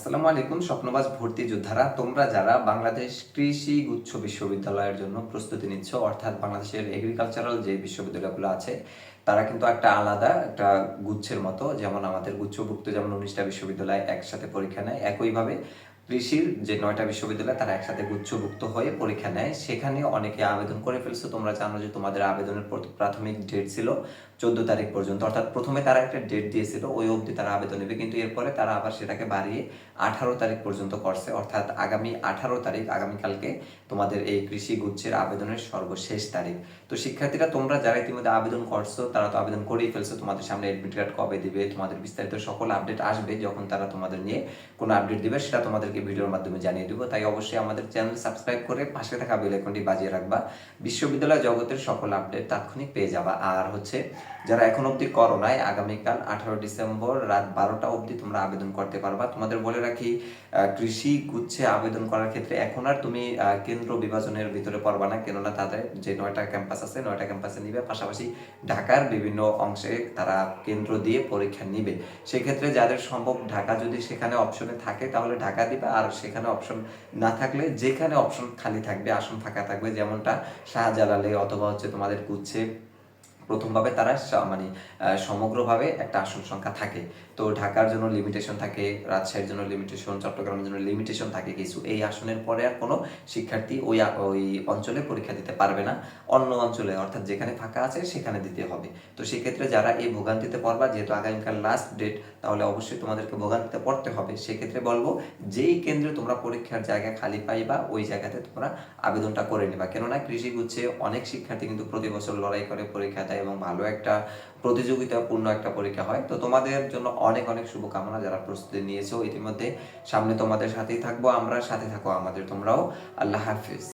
আসসালামু আলাইকুম স্বপ্নবাস ভর্তি যোদ্ধারা। তোমরা যারা বাংলাদেশ কৃষি গুচ্ছ বিশ্ববিদ্যালয়ের জন্য প্রস্তুতি নিচ্ছ, অর্থাৎ বাংলাদেশের এগ্রিকালচারাল যে বিশ্ববিদ্যালয়গুলো আছে, তারা কিন্তু একটা আলাদা, একটা গুচ্ছের মতো। যেমন আমাদের গুচ্ছভুক্ত যেমন উনিশটা বিশ্ববিদ্যালয় একসাথে পরীক্ষা নেয়, একইভাবে কৃষির যে নয়টা বিশ্ববিদ্যালয়, তারা একসাথে গুচ্ছভুক্ত হয়ে পরীক্ষা নেয়। সেখানে অনেকে আবেদন করে ফেলছো। তোমরা জানো যে তোমাদের আবেদনের প্রাথমিক ডেট ছিল চোদ্দ তারিখ পর্যন্ত। অর্থাৎ প্রথমে তারা একটা ডেট দিয়েছিল, ওই অবধি তারা আবেদন নেবে। কিন্তু এরপরে তারা আবার সেটাকে বাড়িয়ে আঠারো তারিখ পর্যন্ত করছে। অর্থাৎ আগামী আঠারো তারিখ, আগামীকালকে তোমাদের এই কৃষি গুচ্ছের আবেদনের সর্বশেষ তারিখ। তো শিক্ষার্থীরা, তোমরা যারা ইতিমধ্যে আবেদন করছ, তারা তো আবেদন করেই ফেলছো। তোমাদের সামনে এডমিট কার্ড কবে দিবে? তোমাদের বিস্তারিত সকল আপডেট আসবে যখন তারা তোমাদের নিয়ে কোনো আপডেট দিবে, সেটা তোমাদেরকে ভিডিওর মাধ্যমে জানিয়ে দিব। তাই অবশ্যই আমাদের চ্যানেল সাবস্ক্রাইব করে পাশে থাকা বেল আইকনটি বাজিয়ে রাখবা। বিশ্ববিদ্যালয় জগতের সকল আপডেট তাৎক্ষণিক পেয়ে যাবা। আর হচ্ছে, যারা এখন অবধি করো নাই আগামীকাল আঠারো ডিসেম্বর রাত বারোটা অবধি তোমরা আবেদন করতে পারবা। তোমাদের বলে রাখি কৃষি গুচ্ছে আবেদন করার ক্ষেত্রে এখন আর তুমি কেন্দ্র বিভাজনের ভিতরে পড়বা না। কেননা তাদের যে নয়টা ক্যাম্পাস আছে, নয়টা ক্যাম্পাসে নিবে। পাশাপাশি ঢাকার বিভিন্ন অংশে তারা কেন্দ্র দিয়ে পরীক্ষা নিবে। সেক্ষেত্রে যাদের সম্ভব ঢাকা যদি সেখানে অপশনে থাকে, তাহলে ঢাকা দিবে আর সেখানে অপশন না থাকলে যেখানে অপশন খালি থাকবে, আসন ফাঁকা থাকবে, যেমনটা শাহজালালে অথবা হচ্ছে তোমাদের গুচ্ছে প্রথমভাবে তারা মানে সমগ্রভাবে একটা আসন সংখ্যা থাকে। তো ঢাকার জন্য লিমিটেশন থাকে, রাজশাহীর জন্য লিমিটেশন চট্টগ্রামের জন্য লিমিটেশন থাকে কিছু। এই আসনের পরে আর কোনো শিক্ষার্থী ওই ওই অঞ্চলে পরীক্ষা দিতে পারবে না। অন্য অঞ্চলে, অর্থাৎ যেখানে ফাঁকা আছে সেখানে দিতে হবে। তো সেক্ষেত্রে যারা এই ভোগান্তিতে পড়বা, যেহেতু আগামীকাল লাস্ট ডেট তাহলে অবশ্যই তোমাদেরকে ভোগান্তিতে পড়তে হবে। সেক্ষেত্রে বলব, যেই কেন্দ্রে তোমরা পরীক্ষার জায়গা খালি পাইবা, ওই জায়গাতে তোমরা আবেদনটা করে নিবা। কেননা কৃষি গুচ্ছে অনেক শিক্ষার্থী কিন্তু প্রতি বছর লড়াই করে পরীক্ষা দেয়। এবং ভালো একটা প্রতিযোগিতাপূর্ণ একটা পরীক্ষা হয়। তো তোমাদের জন্য অনেক অনেক শুভকামনা যারা প্রস্তুতি নিয়েছো। ইতিমধ্যে সামনে তোমাদের সাথেই থাকব, আমরা সাথে থাকো আমাদের, তোমরাও। আল্লাহ হাফিজ।